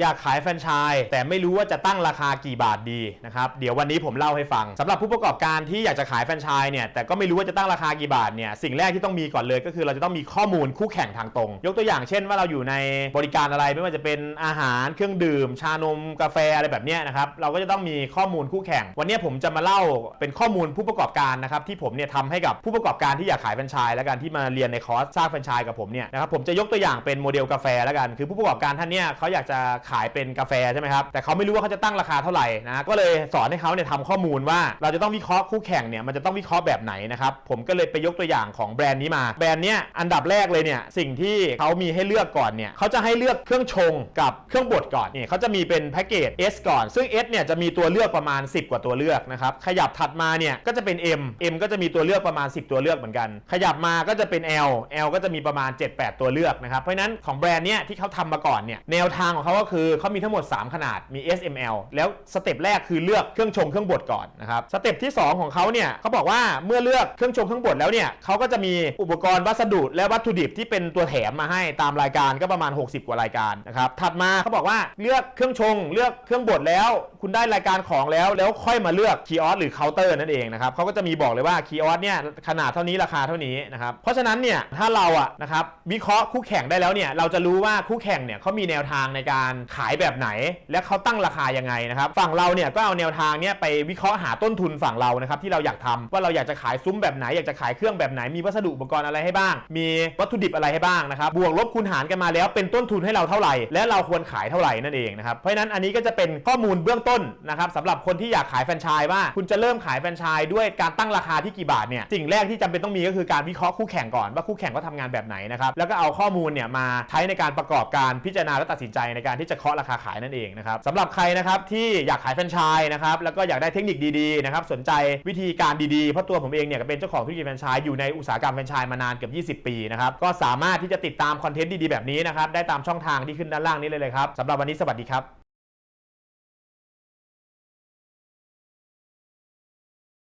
อยากขายแฟรนไชส์แต่ไม่รู้ว่าจะตั้งราคากี่บาทดีนะครับเดี๋ยววันนี้ผมเล่าให้ฟังสำหรับผู้ประกอบการที่อยากจะขายแฟรนไชส์เนี่ยแต่ก็ไม่รู้ว่าจะตั้งราคากี่บาทเนี่ยสิ่งแรกที่ต้องมีก่อนเลยก็คือเราจะต้องมีข้อมูลคู่แข่งทางตรง ยกตัวอย่างเช่นว่าเราอยู่ในบริการอะไรไม่ว่าจะเป็นอาหารเครื่องดื่ม ชานมกาแฟอะไรแบบนี้นะครับเราก็จะต้องมีข้อมูลคู่แข่ง วันนี้ผมจะมาเล่าเป็นข้อมูลผู้ประกอบการนะครับที่ผมเนี่ยทำให้กับผู้ประกอบการที่อยากขายแฟรนไชส์และกันที่มาเรียนในคอร์สสร้างแฟรนไชส์กับผมเนี่ยนะครับผมจะยกตัวอย่างเป็นโมเดลกาแฟแล้วกัน คือผู้ประกอบการท่านเนี่ยเขาอยากจะขายเป็นกาแฟใช่ไหมครับแต่เขาไม่รู้ว่าเขาจะตั้งราคาเท่าไหร่นะก็เลยสอนให้เขาเนี่ยทำข้อมูลว่าเราจะต้องวิเคราะห์คู่แข่งเนี่ยมันจะต้องวิเคราะห์แบบไหนนะครับผมก็เลยไปยกตัวอย่างของแบรนด์นี้มาแบรนด์เนี้ยอันดับแรกเลยเนี่ยสิ่งที่เขามีให้เลือกก่อนเนี่ยเขาจะให้เลือกเครื่องชงกับเครื่องบดก่อนนี่เขาจะมีเป็นแพ็กเกจ S ก่อน ซึ่ง S เนี่ยจะมีตัวเลือกประมาณ 10 กว่าตัวเลือกนะครับขยับถัดมาเนี่ยก็จะเป็น M M ก็จะมีตัวเลือกประมาณ 10 ตัวเลือกเหมือนกัน ขยับมาก็จะเป็น L L ก็จะมีประมาณ 7-8 ตัวเลือกนะครับเพราะนั้นของแบรนด์เนี้ยที่เขาทำมาก่อนเนี่ยแนวทางของเขาก็คือเขามีทั้งหมด 3 ขนาดมี S M L แล้วสเต็ปแรกคือเลือกเครื่องชงเครื่องบดก่อนนะครับสเต็ปที่ 2 ของเขาเนี่ยเขาบอกว่าเมื่อเลือกเครื่องชงเครื่องบดแล้วเนี่ยเขาก็จะมีอุปกรณ์วัสดุและวัตถุดิบที่เป็นตัวแถมมาให้ตามรายการก็ประมาณ 60 กว่ารายการนะครับถัดมาเขาบอกว่าเลือกเครื่องชง เลือกเครื่องบดแล้ว คุณได้รายการของแล้วแล้วค่อยมาเลือกคีออสหรือเคาน์เตอร์นั่นเองนะครับเขาก็จะมีบอกเลยว่าคีออสเนี่ยขนาดเท่านี้ราคาเท่านี้นะครับเพราะฉะนั้นเนี่ยถ้าเราอะนะครับวิเคราะห์คู่แข่งได้แล้วเนี่ยเราจะรู้ว่าคู่แข่งเนี่ยเขามีแนวทางในการขายแบบไหน และเขาตั้งราคายังไงนะครับ ฝั่งเราเนี่ยก็เอาแนวทางเนี่ยไปวิเคราะห์หาต้นทุนฝั่งเรานะครับที่เราอยากทำว่าเราอยากจะขายซุ้มแบบไหนอยากจะขายเครื่องแบบไหนมีวัสดุอุปกรณ์อะไรให้บ้าง มีวัตถุดิบอะไรให้บ้างนะครับบวกลบคูณหารกันมาแล้วเป็นต้นทุนให้เราเท่าไหร่ และเราควรขายเท่าไหร่นั่นเองนะครับเพราะฉะนั้นอันนี้ก็จะเป็นข้อมูลเบื้องต้นนะครับสำหรับคนที่อยากขายแฟรนไชส์ว่าคุณจะเริ่มขายแฟรนไชส์ด้วยการตั้งราคาที่กี่บาทเนี่ยสิ่งแรกที่จำเป็นต้องมีก็คือการวิเคราะห์คู่แข่งก่อนว่าคู่แข่งเขาทำงานแบบไหนนะครับแล้วก็เอาข้อมูลเนี่ยมาใช้ในการประกอบการพิจารณาและตัดสินใจในการที่จะเคาะราคาขายนั่นเองนะครับสำหรับใครนะครับที่อยากขายแฟรนไชส์นะครับแล้วก็อยากได้เทคนิคดีๆนะครับสนใจวิธีการดีๆ เพราะตัวผมเองเนี่ยก็เป็นเจ้าของธุรกิจแฟรนไชส์อยู่ในอุตสาหกรรมแฟรนไชส์มานานเกือบ20 ปีนะครับก็สามารถที่จะติดตามคอนเทนต์ดีๆแบบนี้นะครับได้ตามช่องทางที่ขึ้นด้านล่างนี้เลยเลยครับสำหรับวันนี้สวัสดีครับ